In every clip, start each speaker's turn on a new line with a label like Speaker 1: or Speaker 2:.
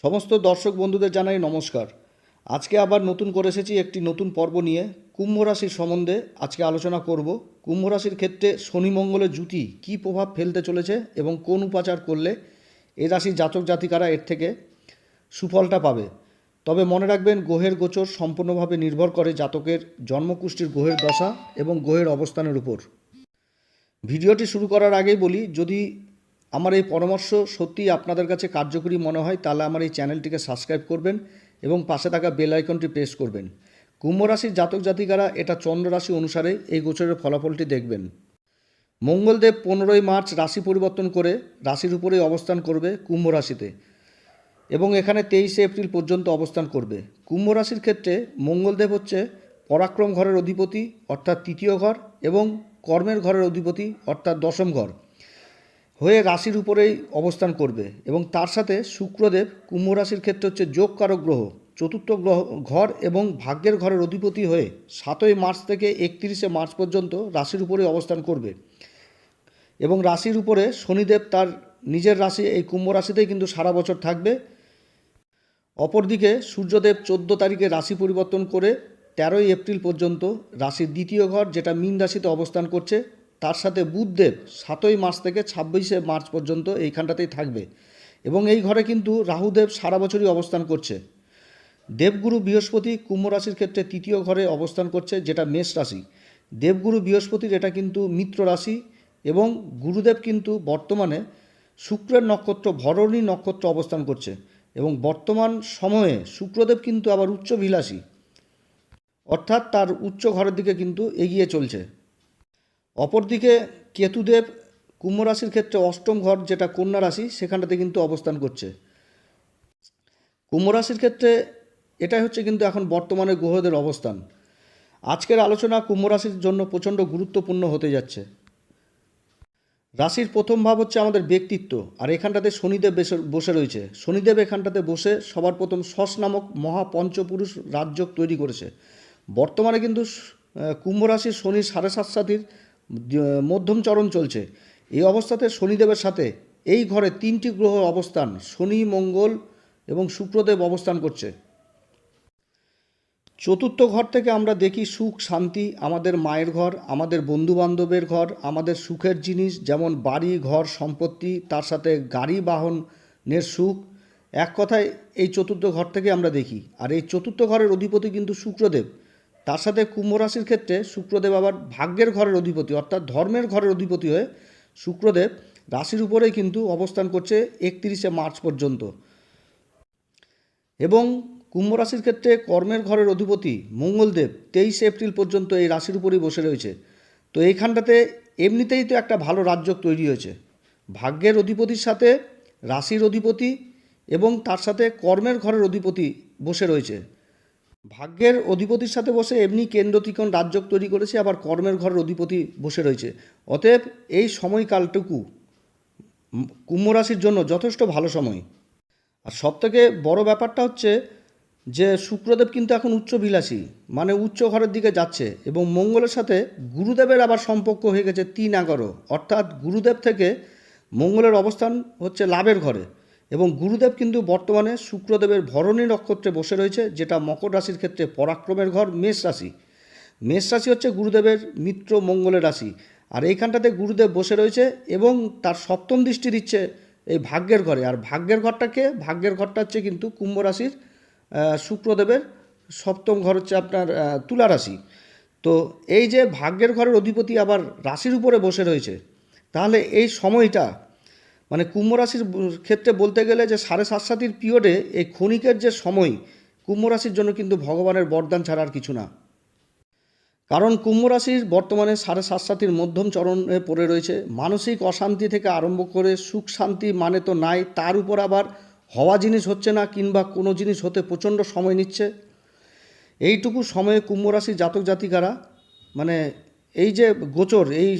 Speaker 1: সমস্ত দর্শক বন্ধুদের জানাই নমস্কার। আজকে আবার নতুন করে এসেছি একটি নতুন পর্ব নিয়ে। কুম্ভ রাশির সম্বন্ধে আজকে আলোচনা করব। কুম্ভ রাশির ক্ষেত্রে শনি মঙ্গলের জুতি কী প্রভাব ফেলতে চলেছে এবং কোন উপাচার করলে এ রাশির জাতক জাতিকারা এর থেকে সুফলটা পাবে। তবে মনে রাখবেন, গ্রহের গোচর সম্পূর্ণভাবে নির্ভর করে জাতকের জন্মকুষ্ঠির গ্রহের দশা এবং গ্রহের অবস্থানের উপর। ভিডিওটি শুরু করার আগেই বলি, যদি আমার এই পরামর্শ সত্যিই আপনাদের কাছে কার্যকরী মনে হয়, তাহলে আমার এই চ্যানেলটিকে সাবস্ক্রাইব করবেন এবং পাশে থাকা বেল আইকনটি প্রেস করবেন। কুম্ভ রাশির জাতক জাতিকারা এটা চন্দ্র রাশি অনুসারে এই গোচরের ফলাফলটি দেখবেন। মঙ্গলদেব পনেরোই মার্চ রাশি পরিবর্তন করে রাশির উপরেই অবস্থান করবে কুম্ভ রাশিতে এবং এখানে তেইশে এপ্রিল পর্যন্ত অবস্থান করবে। কুম্ভ রাশির ক্ষেত্রে মঙ্গলদেব হচ্ছে পরাক্রম ঘরের অধিপতি, অর্থাৎ তৃতীয় ঘর, এবং কর্মের ঘরের অধিপতি, অর্থাৎ দশম ঘর। হয়ে রাশির উপরেই অবস্থান করবে এবং তার সাথে শুক্রদেব কুম্ভ রাশির ক্ষেত্রে হচ্ছে যোগকারক গ্রহ, চতুর্থ গ্রহ, ঘর এবং ভাগ্যের ঘরের অধিপতি হয়ে সাতই মার্চ থেকে একত্রিশে মার্চ পর্যন্ত রাশির উপরে অবস্থান করবে। এবং রাশির উপরে শনিদেব তার নিজের রাশি, এই কুম্ভ রাশিতেই কিন্তু সারা বছর থাকবে। অপরদিকে সূর্যদেব চোদ্দ তারিখে রাশি পরিবর্তন করে তেরোই এপ্রিল পর্যন্ত রাশির দ্বিতীয় ঘর, যেটা মীন রাশিতে অবস্থান করছে তার সাথে বুধদেব সাতই মার্চ থেকে ছাব্বিশে মার্চ পর্যন্ত এইখানটাতেই থাকবে এবং এই ঘরে কিন্তু রাহুদেব সারা বছরই অবস্থান করছে। দেবগুরু বৃহস্পতি কুম্ভ রাশির ক্ষেত্রে তৃতীয় ঘরে অবস্থান করছে, যেটা মেষ রাশি। দেবগুরু বৃহস্পতির এটা কিন্তু মিত্র রাশি এবং গুরুদেব কিন্তু বর্তমানে শুক্রের নক্ষত্র, ভরণী নক্ষত্র অবস্থান করছে এবং বর্তমান সময়ে শুক্রদেব কিন্তু আবার উচ্চভিলাষী অর্থাৎ তার উচ্চ ঘরের দিকে কিন্তু এগিয়ে চলছে। অপরদিকে কেতুদেব কুম্ভ রাশির ক্ষেত্রে অষ্টম ঘর যেটা কন্যা রাশি সেখানটাতে কিন্তু অবস্থান করছে। কুম্ভ রাশির ক্ষেত্রে এটাই হচ্ছে কিন্তু এখন বর্তমানে গ্রহদের অবস্থান। আজকের আলোচনা কুম্ভ রাশির জন্য প্রচণ্ড গুরুত্বপূর্ণ হতে যাচ্ছে। রাশির প্রথম ভাব হচ্ছে আমাদের ব্যক্তিত্ব আর এখানটাতে শনিদেব বেসে রয়েছে। শনিদেব এখানটাতে বসে সবার প্রথম শস নামক মহাপঞ্চপুরুষ রাজযোগ তৈরি করেছে। বর্তমানে কিন্তু আহ, কুম্ভ রাশির শনি সাড়ে সাত সাতির মধ্যম চরণ চলছে। এই অবস্থাতে শনিদেবের সাথে এই ঘরে তিনটি গ্রহ অবস্থান, শনি, মঙ্গল এবং শুক্রদেব অবস্থান করছে। চতুর্থ ঘর থেকে আমরা দেখি সুখ, শান্তি, আমাদের মায়ের ঘর, আমাদের বন্ধু বান্ধবের ঘর, আমাদের সুখের জিনিস, যেমন বাড়ি, ঘর, সম্পত্তি, তার সাথে গাড়ি, বাহনের সুখ। এক কথায় এই চতুর্থ ঘর থেকে আমরা দেখি। আর এই চতুর্থ ঘরের অধিপতি কিন্তু শুক্রদেব। তার সাথে কুম্ভ রাশির ক্ষেত্রে শুক্রদেব আবার ভাগ্যের ঘরের অধিপতি, অর্থাৎ ধর্মের ঘরের অধিপতি হয়ে শুক্রদেব রাশির উপরেই কিন্তু অবস্থান করছে একত্রিশে মার্চ পর্যন্ত। এবং কুম্ভ রাশির ক্ষেত্রে কর্মের ঘরের অধিপতি মঙ্গলদেব তেইশে এপ্রিল পর্যন্ত এই রাশির উপরেই বসে রয়েছে। তো এইখানটাতে এমনিতেই তো একটা ভালো রাজ্য তৈরি হয়েছে। ভাগ্যের অধিপতির সাথে রাশির অধিপতি এবং তার সাথে কর্মের ঘরের অধিপতি বসে রয়েছে। ভাগ্যের অধিপতির সাথে বসে এমনি কেন্দ্র ত্রিকোণ রাজ্য তৈরি করেছে, আবার কর্মের ঘরের অধিপতি বসে রয়েছে। অতএব এই সময়কালটুকু কুম্ভ রাশির জন্য যথেষ্ট ভালো সময়। আর সবথেকে বড় ব্যাপারটা হচ্ছে যে শুক্রদেব কিন্তু এখন উচ্চবিলাসী মানে উচ্চ ঘরের দিকে যাচ্ছে এবং মঙ্গলের সাথে গুরুদেবের আবার সম্পর্ক হয়ে গেছে তিন এগারো। অর্থাৎ গুরুদেব থেকে মঙ্গলের অবস্থান হচ্ছে লাভের ঘরে। এবং গুরুদেব কিন্তু বর্তমানে শুক্রদেবের ভরণী নক্ষত্রে বসে রয়েছে, যেটা মকর রাশির ক্ষেত্রে পরাক্রমের ঘর, মেষ রাশি। মেষ রাশি হচ্ছে গুরুদেবের মিত্র মঙ্গলের রাশি। আর এইখানটাতে গুরুদেব বসে রয়েছে এবং তার সপ্তম দৃষ্টি দিচ্ছে এই ভাগ্যের ঘরে। আর ভাগ্যের ঘরটাকে, ভাগ্যের ঘরটা হচ্ছে কিন্তু কুম্ভ রাশির শুক্রদেবের সপ্তম ঘর হচ্ছে আপনার তুলা রাশি। তো এই যে ভাগ্যের ঘরের অধিপতি আবার রাশির উপরে বসে রয়েছে, তাহলে এই সময়টা মানে কুম্ভ রাশির ক্ষেত্রে বলতে গেলে যে সাড়ে সাত সাতির পিরিয়ডে এই ক্ষণিকের যে সময়, কুম্ভ রাশির জন্য কিন্তু ভগবানের বরদান ছাড়া আর কিছু না। কারণ কুম্ভ রাশির বর্তমানে সাড়ে সাত সাতির মধ্যম চরণে পড়ে রয়েছে। মানসিক অশান্তি থেকে আরম্ভ করে সুখ শান্তি মানে তো নাই, তার উপর আবার হওয়া জিনিস হচ্ছে না কিংবা কোনো জিনিস হতে প্রচণ্ড সময় নিচ্ছে। এইটুকু সময়ে কুম্ভ রাশির জাতক জাতিকারা মানে এই যে গোচর, এই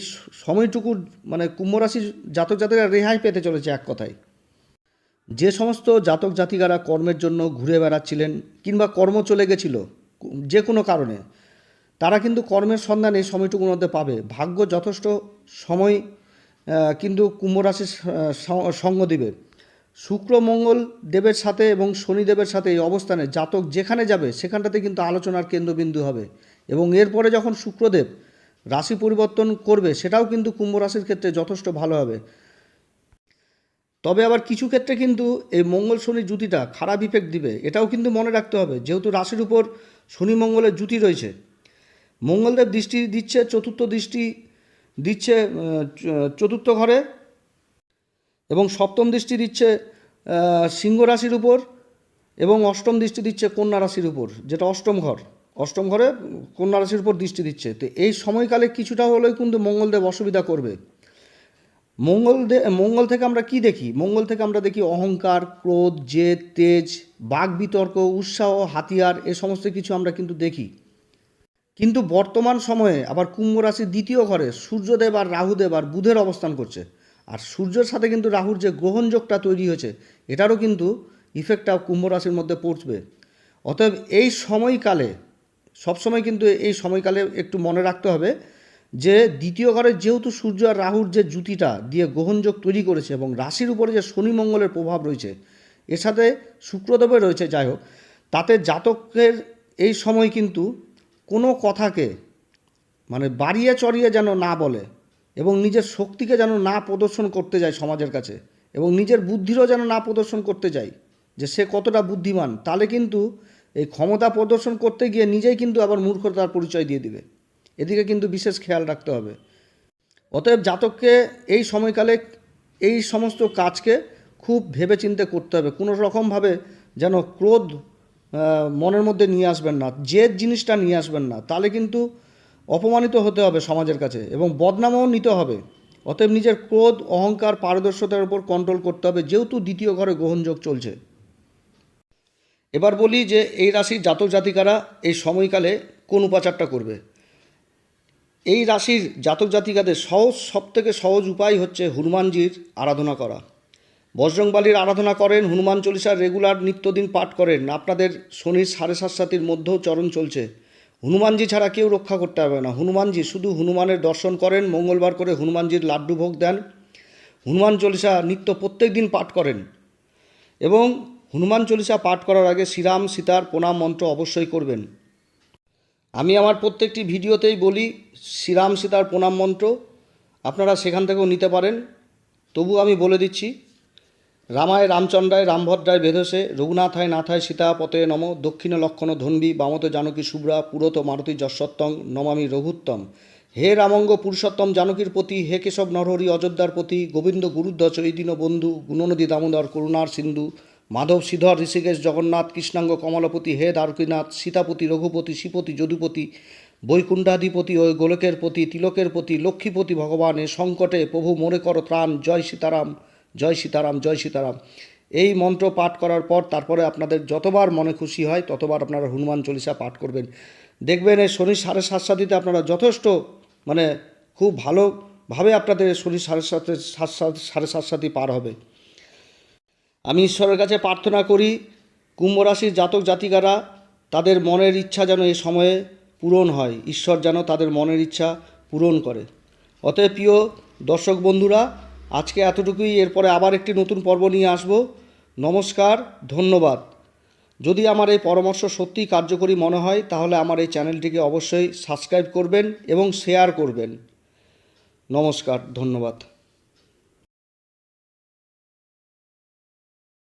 Speaker 1: সময়টুকু মানে কুম্ভ রাশির জাতক জাতিকারা রেহাই পেতে চলেছে এক কথায়। যে সমস্ত জাতক জাতিকারা কর্মের জন্য ঘুরে বেড়াচ্ছিলেন কিংবা কর্ম চলে গেছিল, যে কোনো কারণে, তারা কিন্তু কর্মের সন্ধান এই সময়টুকুর মধ্যে পাবে। ভাগ্য যথেষ্ট সময় কিন্তু কুম্ভ রাশির সঙ্গ দিবে। শুক্র মঙ্গল দেবের সাথে এবং শনিদেবের সাথে এই অবস্থানে, জাতক যেখানে যাবে, সেখানটাতে কিন্তু আলোচনার কেন্দ্রবিন্দু হবে। এবং এরপরে যখন শুক্রদেব রাশি পরিবর্তন করবে, সেটাও কিন্তু কুম্ভ রাশির ক্ষেত্রে যথেষ্ট ভালো হবে। তবে আবার কিছু ক্ষেত্রে কিন্তু এই মঙ্গল শনি জুতিটা খারাপ ইফেক্ট দিবে, এটাও কিন্তু মনে রাখতে হবে। যেহেতু রাশির উপর শনি মঙ্গলের জুতি রয়েছে, মঙ্গলদেব দৃষ্টি দিচ্ছে, চতুর্থ দৃষ্টি দিচ্ছে চতুর্থ ঘরে এবং সপ্তম দৃষ্টি দিচ্ছে সিংহ রাশির উপর এবং অষ্টম দৃষ্টি দিচ্ছে কন্যা রাশির উপর, যেটা অষ্টম ঘর। অষ্টম ঘরে কন্যা রাশির উপর দৃষ্টি দিচ্ছে। তো এই সময়কালে কিছুটা হলেও কিন্তু মঙ্গলদেব অসুবিধা করবে। মঙ্গল মঙ্গল থেকে আমরা কি দেখি? মঙ্গল থেকে আমরা দেখি অহংকার, ক্রোধ, জেদ, তেজ বাঘ বিতর্ক, উৎসাহ, হাতিয়ার, এ সমস্ত কিছু আমরা কিন্তু দেখি। কিন্তু বর্তমান সময়ে আবার কুম্ভ রাশির দ্বিতীয় ঘরে সূর্যদেব আর রাহুদেব আর বুধের অবস্থান করছে। আর সূর্যের সাথে কিন্তু রাহুর যে গ্রহণযোগটা তৈরি হয়েছে, এটারও কিন্তু ইফেক্টটা কুম্ভ রাশির মধ্যে পড়বে। অতএব এই সময়কালে সবসময় কিন্তু এই সময়কালে একটু মনে রাখতে হবে যে দ্বিতীয় ঘরে যেহেতু সূর্য আর রাহুর যে জুতিটা দিয়ে গ্রহণযোগ তৈরি করেছে এবং রাশির উপরে যে শনি মঙ্গলের প্রভাব রয়েছে, এর সাথে শুক্রদেবের রয়েছে, যাই হোক, তাতে জাতকের এই সময় কিন্তু কোনো কথাকে মানে বাড়িয়ে চড়িয়ে যেন না বলে এবং নিজের শক্তিকে যেন না প্রদর্শন করতে যায় সমাজের কাছে এবং নিজের বুদ্ধিরও যেন না প্রদর্শন করতে যায় যে সে কতটা বুদ্ধিমান, তাহলে কিন্তু এই ক্ষমতা প্রদর্শন করতে গিয়ে নিজেই কিন্তু আবার মূর্খতার পরিচয় দিয়ে দিবে। এদিকে কিন্তু বিশেষ খেয়াল রাখতে হবে। অতএব জাতককে এই সময়কালে এই সমস্ত কাজকে খুব ভেবেচিন্তে করতে হবে। কোনো রকমভাবে যেন ক্রোধ মনের মধ্যে নিয়ে আসবেন না, জেদ জিনিসটা নিয়ে আসবেন না। তাহলে কিন্তু অপমানিত হতে হবে সমাজের কাছে এবং বদনামও নিতে হবে। অতএব নিজের ক্রোধ, অহংকার, পারদর্শতার উপর কন্ট্রোল করতে হবে। যেহেতু দ্বিতীয় ঘরে গ্রহণযোগ চলছে। এবার বলি যে এই রাশির জাতক জাতিকারা এই সময়কালে কোন উপাচারটা করবে? এই রাশির জাতক জাতিকাদের সহজ, সবথেকে সহজ উপায় হচ্ছে হনুমানজির আরাধনা করা। বজরংবালির আরাধনা করেন, হনুমান চল্লিশার রেগুলার নিত্যদিন পাঠ করেন, আপনাদের শনির সাড়ে সাত সাতির মধ্যেও চরণ চলছে। হনুমানজি ছাড়া কেউ রক্ষা করতে পারবে না। হনুমানজি শুধু হনুমানের দর্শন করেন, মঙ্গলবার করে হনুমানজির লাড্ডু ভোগ দেন। হনুমান চল্লিশা নিত্য প্রত্যেক দিন পাঠ করেন। এবং হনুমান চল্লিশা পাঠ করার আগে শ্রীরাম সীতার প্রণাম মন্ত্র অবশ্যই করবেন। আমি আমার প্রত্যেকটি ভিডিওতেই বলি, শ্রীরাম সীতার প্রণাম মন্ত্র আপনারা সেখান থেকেও নিতে পারেন। তবু আমি বলে দিচ্ছি, রামায় রামচন্দ্রায় রামভদ্রায় বেধসে, রঘুনাথায় নাথায় সীতা পতে নম, দক্ষিণ লক্ষণ ধন্বী, বামত জানকী শুভ্রা, পুরত মারুতি যশোত্তম, নমামি রঘুত্তম। হে রামঙ্গ পুরুষোত্তম জানকীর প্রতি, হে কেশব নরহরি অযোধ্যার প্রতি, গোবিন্দ গুরুধ্বজ চৈদিন বন্ধু, গুণনদী দামোদর, করুণার সিন্ধু মাধব শ্রীধর ঋষিকেশ জগন্নাথ, কৃষ্ণাঙ্গ কমলপতি, হে দ্বারকীনাথ, সীতাপতি, রঘুপতি শ্রীপতি যদুপতি, বৈকুণ্ঠাধিপতি ও গোলকের প্রতি তিলকের প্রতি লক্ষ্মীপতি ভগবান, এ সংকটে প্রভু মনে কর ত্রাণ, জয় সীতারাম জয় সীতারাম জয় সীতারাম। এই মন্ত্র পাঠ করার পর তারপরে আপনাদের যতবার মনে খুশি হয়, ততবার আপনারা হনুমান চল্লিশা পাঠ করবেন। দেখবেন এই শনি সাড়ে সাত সাতিতে আপনারা যথেষ্ট মানে খুব ভালোভাবে আপনাদের শনি সাড়ে সাত সাত সাড়ে পার হবে। আমি ঈশ্বরের কাছে প্রার্থনা করি, কুম্ভ রাশির জাতক জাতিকারা, তাদের মনের ইচ্ছা যেন এ সময়ে পূরণ হয়। ঈশ্বর যেন তাদের মনের ইচ্ছা পূরণ করে। অতএব প্রিয় দর্শক বন্ধুরা, আজকে এতটুকুই। এরপরে আবার একটি নতুন পর্ব নিয়ে আসব। নমস্কার, ধন্যবাদ। যদি আমার এই পরামর্শ সত্যিই কার্যকরী মনে হয়, তাহলে আমার এই চ্যানেলটিকে অবশ্যই সাবস্ক্রাইব করবেন এবং শেয়ার করবেন। নমস্কার, ধন্যবাদ।